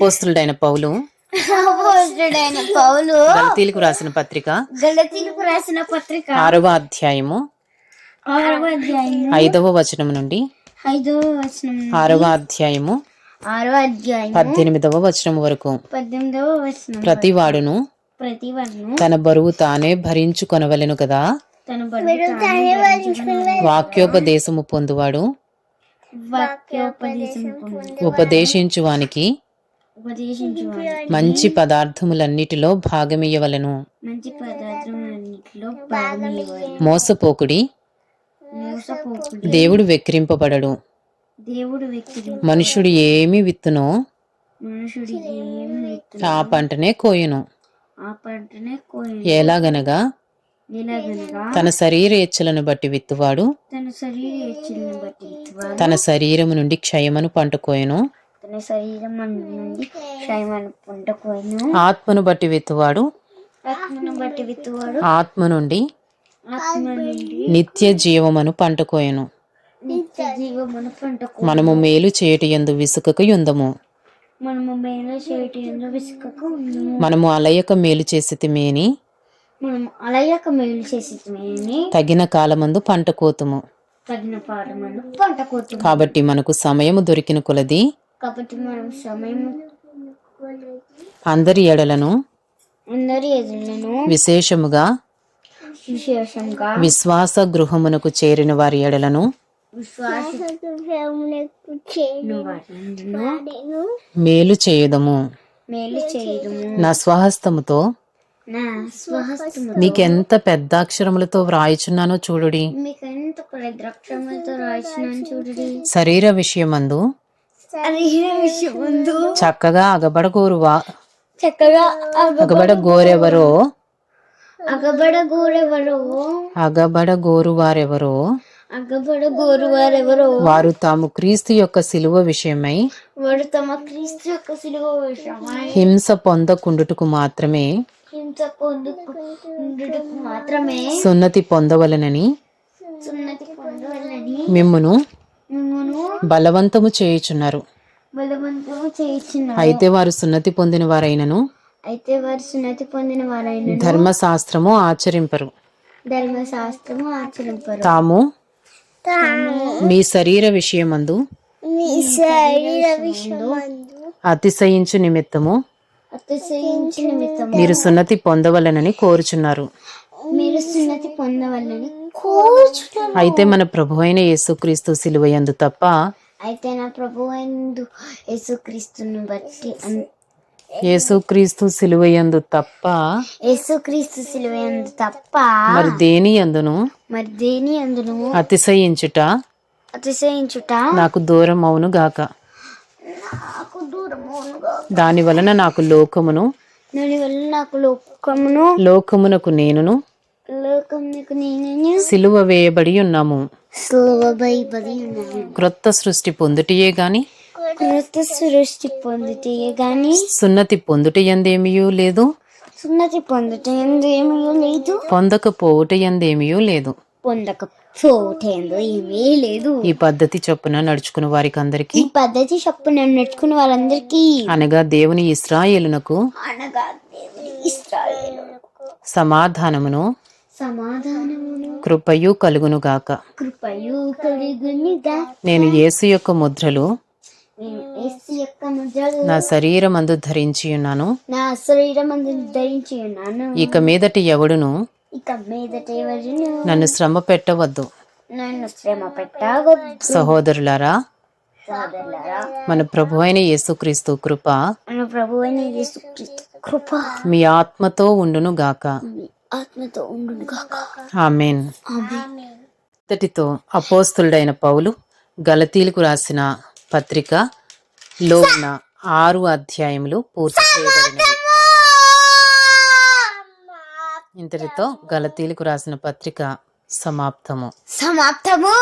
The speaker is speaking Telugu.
పోస్తులుడైన పౌలు. అపోస్తుడైన పౌలు. గలతీలకు రాసిన పత్రిక. గలతీలకు రాసిన పత్రిక. ఆరవ అధ్యాయము. ఆరవ అధ్యాయం ఐదవ వచనం నుండి. ఐదవ వచనం ఆరవ అధ్యాయము. ఆరవ అధ్యాయం పద్దెనిమిదవ వచనం వరకు. పద్దెనిమిదవ వచనం ప్రతి వాడును ప్రతి వాడును తన బరువు తానే భరించుకొనవలెను కదా? తన బరువు వాక్యోపదేశము పొందువాడు. వాక్యోపదేశం పొంది ఉపదేశించువానికి ఉపదేశించు మంచి పదార్థములన్నిటిలో భాగమియ్యవలెను మంచి పదార్థములన్నిటిలో మోసపోకుడి దేవుడు వ్యక్తి మనుషుడు ఏమి విత్తునో మనుషుడు ఏమి వ్యక్తులు ఆ పంటనే కోయును. ఆ పంటనే కోయి ఎలాగనగా తన శరీర ఇచ్చలను బట్టి విత్తువాడు. తన శరీర హెచ్చలను బట్టి విత్తువాడు. తన శరీరము నుండి క్షయమను పంట కోయను. శరీరం నుండి క్షయమని ఆత్మను బట్టి విత్తువాడు ఆత్మను బట్టి విత్తువాడు ఆత్మ నుండి ఆత్మ నుండి నిత్య జీవమను పంట కోయను నిత్య జీవమును పంట కోయను మనము మేలు చేయటి ఎందు విసుకకు యుందము. మనము మేలు చేయటి ఎందు విసుకకు ఉన్నాము. మనము అలయక మేలు చేసితిమేని మనము అలయక మేలు చేసి తగిన కాలమందు పంట కోతుము. తగిన పాఠమును పంట కాబట్టి మనకు సమయము దొరికిన కొలది కాబట్టి మనం సమయం అందరి ఎడలను అందరి ఎదులను విశేషముగా విశేషంగా విశ్వాస గృహమునకు చేరిన వారి ఎడలను విశ్వాస మేలు చేయుదము. మేలు నా స్వహస్తముతో నా స్వహస్తము మీకెంత పెద్ద అక్షరములతో వ్రాయిచున్నానో చూడుడి. మీకు ఎంత ద్రాక్షములతో రాసినాను చూడండి. శరీర విషయమందు శరీర విషయం ముందు చక్కగా చక్కగా అగబడగోరెవరో. అగబడ గోరెవరో అగబడగోరు వారెవరో అగబడ గోరు వారెవరో వారు తాము క్రీస్తు యొక్క శిలువ విషయమై వాడు తమ క్రీస్తు యొక్క సిలువ విషయమై హింస పొందకుండుటకు మాత్రమే హింస పొందుకుండుటకు మాత్రమే సున్నతి పొందవలనని సున్నతి పొందవాలని మిమ్మును మిమ్మను బలవంతము చేయుచున్నారు. అయితే వారు సున్నతి పొందిన వారైనను అయితే వారు సున్నతి పొందిన వారైన ధర్మశాస్త్రము ఆచరింపరు. ధర్మశాస్త్రము ఆచరింపరు. తాము మీ శరీర విషయమందు శరీర విషయమందు అతిశయించు నిమిత్తము అతిశయించి మీరు సున్నతి పొందవలనని కోరుచున్నారు. మీరు సున్నతి అయితే మన ప్రభు అయిన యేసుక్రీస్తు సిలువయందు తప్ప అయితే నా ప్రభు ఎందు యేసుక్రీస్తుని బట్టి యేసుక్రీస్తు సిలువయందు తప్ప యేసుక్రీస్తు సిలువ ఎందు తప్ప మరి దేని అందును మరి దేని అందును అతిశయించుట. అతిశయించుట. నాకు దూరం అవును గాక. నాకు దూరముగా దాని వలన నాకు లోకమును దాని వల్ల నాకు లోకమును లోకమునకు నేనును సిలువ వేయబడి ఉన్నాము. క్రొత్త సృష్టి పొందుటయే గాని? కృత సృష్టి పొందితే గాని? సున్నతి పొందుట ఎందేమియూ లేదు? సున్నతి పొందుట ఏమీ లేదు. పొందకపోవుట ఎందేమియూ లేదు. పొందకపోతేందో ఏమీ లేదు. ఈ పద్ధతి చొప్పున నడుచుకుని వారికి అందరికి ఈ పద్ధతి చప్పున నెట్టుకున్న వాళ్ళందరికీ అనగా దేవుని ఇస్రాయేలునకు అనగా దేవుని ఇస్రాయేలులకు సమాధానమును సమాధానమును. కృపయు కలుగును గాక. కృపయు కలిగునిగా నేను యేసు యొక్క ముద్రలు నా శరీరమందు ధరించి ఉన్నాను నా శరీరం ధరించి ఉన్నాను ఇక మీదటి ఎవడును? ఇక మీదట ఎవరిను నన్ను శ్రమ పెట్టవద్దు. నన్ను శ్రమ పెట్టవద్దు. సహోదరులారా మన ప్రభు అయిన యేసుక్రీస్తు కృప మన ప్రభు అయిన యేసుక్రీస్తు కృప మీ ఆత్మతో ఉండును గాక. ఆత్మతో ఉండును గాక ఆమెన్. ఇంతటితో అపోస్తులుడైన పౌలు గలతీలకు రాసిన పత్రిక లో ఉన్న ఆరు అధ్యాయములు పూర్తి చేయబడినవి ఇంతటితో గలతీలకు రాసిన పత్రిక సమాప్తము. సమాప్తము.